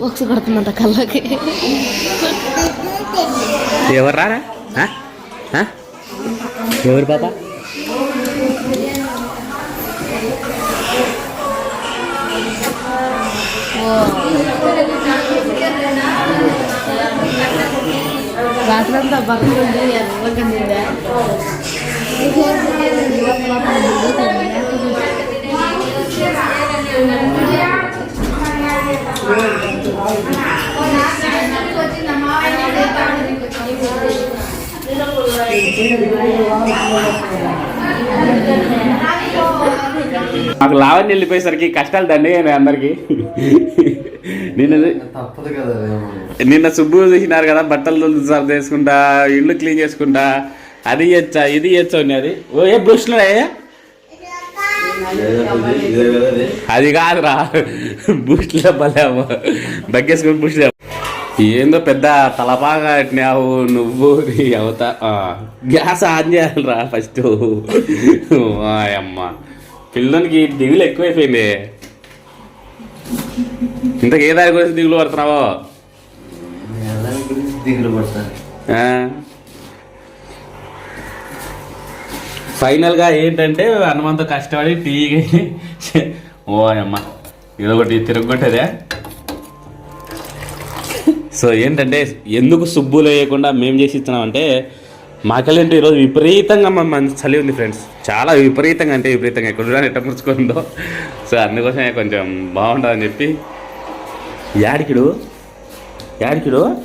Box కొడుతుందంట కళ్ళకి. ఎవరు రారా? ఎవరు పాప? రాత్రంతా బట్టలు ఉండి మాకు లావణ్య వెళ్ళిపోయేసరికి కష్టాలు దండి అందరికి. నిన్న తప్పదు కదా ఏమో. నిన్న సుబ్బు చూసినారు కదా బట్టలు సర్ది చేసుకుంటా ఇల్లు క్లీన్ చేసుకుంటా అది చేయొచ్చా ఇది చేయొచ్చా ఉన్నది ఓ ఏ బ్రష్లో ఇది. అది కాదురా. బూస్ట్లో భలే బగ్గేసుకుని బూస్ట్ ఏందో పెద్ద తలపాగా కట్టినావు నువ్వు నీ అవత. గ్యాస్ ఆన్ చేయాలిరా ఫస్ట్. అమ్మ. పిల్లలకి దిగులు ఎక్కువైపోయింది. ఇంతకు ఏ దాని గురించి దిగులు పడుతున్నావో? దిగులు? ఫైనల్గా ఏంటంటే హనుమంతు కష్టపడి టీ ఓ అమ్మ. ఇది ఒకటి తిరగొట్టదే. సో ఏంటంటే ఎందుకు సుబ్బులు వేయకుండా మేము చేసి ఇస్తున్నామంటే మాకెళ్ళంటే ఈరోజు విపరీతంగా మా మంచి చలి ఉంది ఫ్రెండ్స్. చాలా విపరీతంగా అంటే విపరీతంగా ఎక్కడ చూడాలి ఎట్ట ముడుచుకుందో. సో అందుకోసమే కొంచెం బాగుంటుందని చెప్పి. యాడికిడు? యాడికిడు?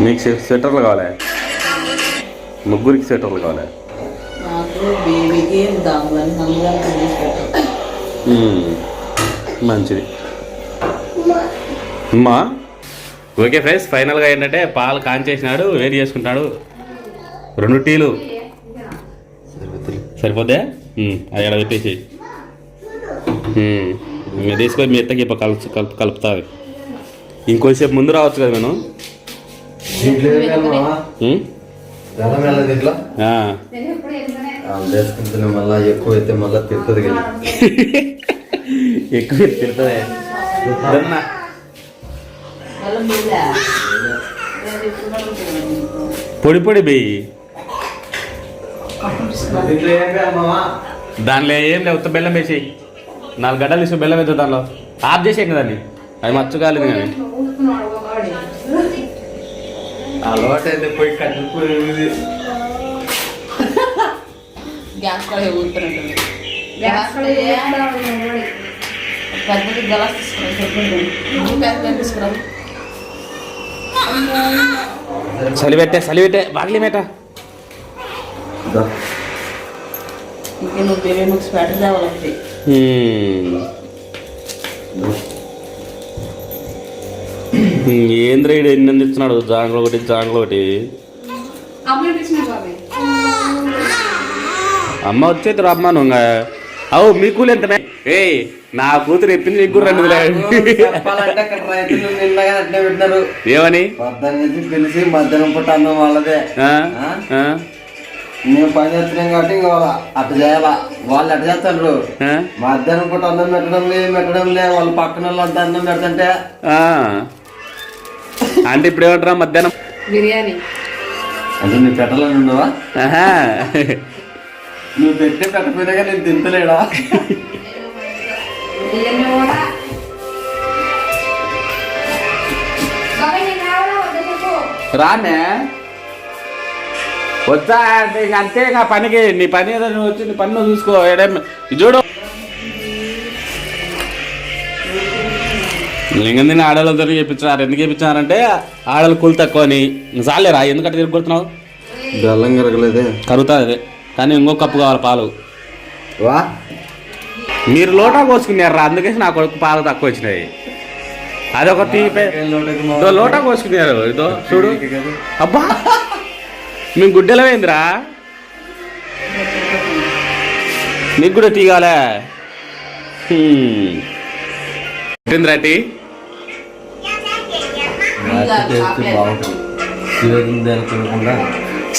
మీకు స్వె- స్వెటర్లు కావాలి? ముగ్గురికి స్వెటర్లు కావాలి? బేబీకి మ్మ్. మంచిది. అమ్మా ఓకే ఫ్రెండ్స్ ఫైనల్గా ఏంటంటే పాలు కాంచేసినాడు వేడి చేసుకుంటాడు రెండు టీలు. సరిపోతే అది ఎడ పెట్టేసి. ఇంకా తీసుకొని మీ ఎత్తకి ఇప్పుడు కలుపు కలుపు కలుపుతావి. ఇంకొంచెంసేపు ముందు రావచ్చు కదా నేను దీంట్లో ఏం వేయాలి మావా? మ్మ్? బెల్లం వేయాలి దీంట్లో ఆ. వాళ్ళు వేసుకుంటే మళ్ళా ఎక్కువ అయితే మళ్ళా తిరుగుతుంది కదా ఎక్కువ మీద పొడి పొడి బెయ్యి? దానిలో ఏం లేవు బెల్లం వేసి నాలుగు గడ్డలు ఇసు బెల్లం వేద్దాం దానిలో ఆఫ్ చేసేయండి దాన్ని అది మచ్చు కాలేదు కానీ అలవాటు అయితే పోయి కట్టుకుని గ్యాస్ కూడా ఊరుతున్నట్టుంది గ్యాస్ కూడా పెద్దది గలాస్ తీసుకున్నాం చెప్పండి. పెద్ద తీసుకున్నాం చలి పెట్టే చలి పెట్టే బాగిలి మేట. ఇంకే నువ్వు బేబీ బుక్స్ పెట్ట తేవాలంటే ఏంద్ర ఈడు ఎన్ని అందిస్తున్నాడు? జాంగ్లో ఒకటి జాంగ్లో ఒకటి. అమ్మ వచ్చేది రమ్మను అవు మీ కూలి ఎంత ఏ నా కూతురు ఎప్పింది నీకు కూడా రెండు ఏమని? పిలిచి మధ్యాహ్నం పూట అన్నం వాళ్ళదే. ఆ? ఆ? మేము పని చేస్తున్నాం కాబట్టి అట్ట చేయాలా? వాళ్ళు అట్ట చేస్తారు? మధ్యాహ్నం పూట అన్నం పెట్టడం లే పెట్టడం లే వాళ్ళ పక్కన వాళ్ళంతా అన్నం పెడుతుంటే. ఆ. అంటే ఇప్పుడు ఏమంటారా మధ్యాహ్నం? బిర్యానీ. అంటే నువ్వు పెట్టాలని ఆహా. నువ్వు పెట్టే పెట్టకపోయినా నేను తింటలేడా? రానే వచ్చా అంటే ఇంక అంతే ఇంకా పనికి. నీ పని ఏదో నువ్వు వచ్చి నీ పని నువ్వు చూసుకో. ఏడేం ఇది చూడు. లింగందిని ఆడవాళ్ళతో చేయించారు ఎందుకు చేయించారంటే ఆడలు కూలి తక్కువ అని. చాలేరా? ఎందుకంటే తిరుగుతున్నావు? బెల్లం కరగలేదే. కరుగుతుంది. అదే కానీ ఇంకో కప్పు కావాలి పాలు. వా. మీరు లోటా కోసుకున్నారా అందుకేసి నా కొడుకు పాలు తక్కువ వచ్చినాయి. అదొక టీ పే- ఇదో లోటా కోసుకున్నారు ఇదో చూడు. అబ్బా! మేము గుడ్డెలమైందిరా నీకు కూడా టీ కావాలా? పెట్టిందిరా టీ? బాగుంటుంది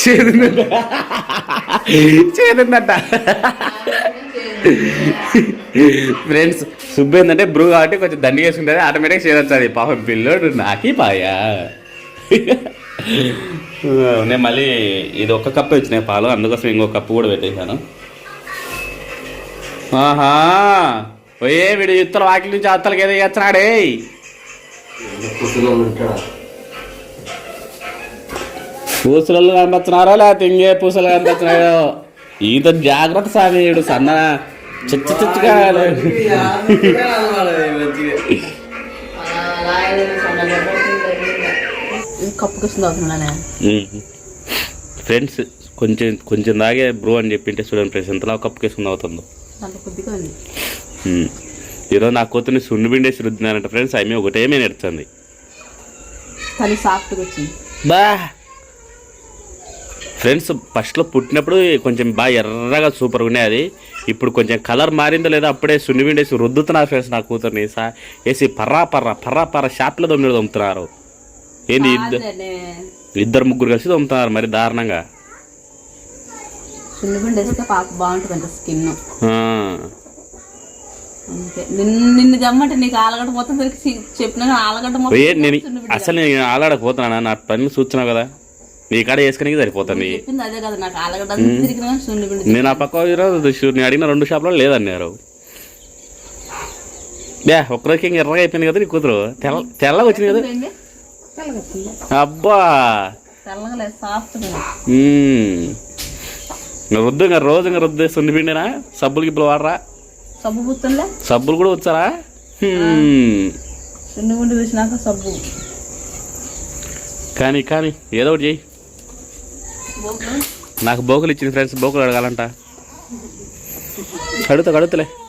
చేదుందంట చేదుందంట ఫ్రెండ్స్ సుబ్బు ఏంటంటే బ్రూ కాబట్టి కొంచెం దండి వేసుకుంటే ఆటోమేటిక్ చేదొచ్చాది పాపం పిల్లోడు నాకి పాయా. నేను మళ్ళీ ఇది ఒక్క కప్పు వచ్చినాయి పాలు అందుకోసం ఇంకో కప్పు కూడా పెట్టేశాను. ఆహా! ఓయే వీడు ఇత్తల వాకిలి నుంచి అత్తలకి ఏదో చేస్తున్నాడే. పూసలు కనిపిస్తున్నారో లేకపోతే ఇంకే పూసలు కనిపిస్తున్నాయో ఈత జాగ్రత్త సామి వీడు సన్న చిచ్చ చిచ్చగా ఫ్రెండ్స్ కొంచెం కొంచెం దాగే బ్రో అని చెప్పింటే చూడండి ఫ్రెండ్స్ ఎంతలా కప్పు కేసుకుని అవుతుందో. ఈరోజు నా కూతుర్ని సున్ను పిండేసి రుద్దినారంట ఫ్రెండ్స్ ఆమె ఒకటే మీద ఎడుతుంది తల్లి సాఫ్ట్గా వచ్చింది. బా. ఫ్రెండ్స్ ఫస్ట్లో పుట్టినప్పుడు కొంచెం బాగా ఎర్రగా సూపర్గా ఉన్నాయి అది ఇప్పుడు కొంచెం కలర్ మారిందో లేదో అప్పుడే సున్ని పిండేసి రుద్దుతున్నారు ఫ్రెండ్స్ నా కూతుర్ని. సా వేసి పర్రా పర్రా పర్రా పర్రా షాప్లో దొమ్మిడి దొమ్ముతున్నారు. ఏంది ఇద్దరు ముగ్గురు కలిసి దొమ్ముతున్నారు మరి దారుణంగా. స్కిన్. నిన్ను జమ్మంటే నీకు ఆలగడ్డ మొత్తం చెప్పిన ఆలగడ్డ మొత్తం నేను అసలు నేను ఆలాడకపోతున్నా నా పని చూస్తున్నావు కదా? నీ కాడ వేసుకునే సరిపోతుంది. నేను ఆ పక్క ఈరోజు నేను అడిగిన రెండు షాపులో లేదన్నారు. బ్యా ఒక్కరోజుకి ఇంక ఎర్రగా అయిపోయింది కదా నీ కూతురు. తెల్ల తెల్లగా వచ్చింది కదా? అబ్బా. రుద్దు ఇంకా రోజు ఇంకా రుద్దు సున్ని పిండినా సబ్బులకి ఇప్పుడు వాడరా. సబ్బు సబ్బులు కూడా వచ్చారా? కానీ కానీ ఏదో ఒకటి చెయ్యి. నాకు బోకులు ఇచ్చింది ఫ్రెండ్స్ బోకులు అడగాలంట. అడుగుతా అడుగుతలే.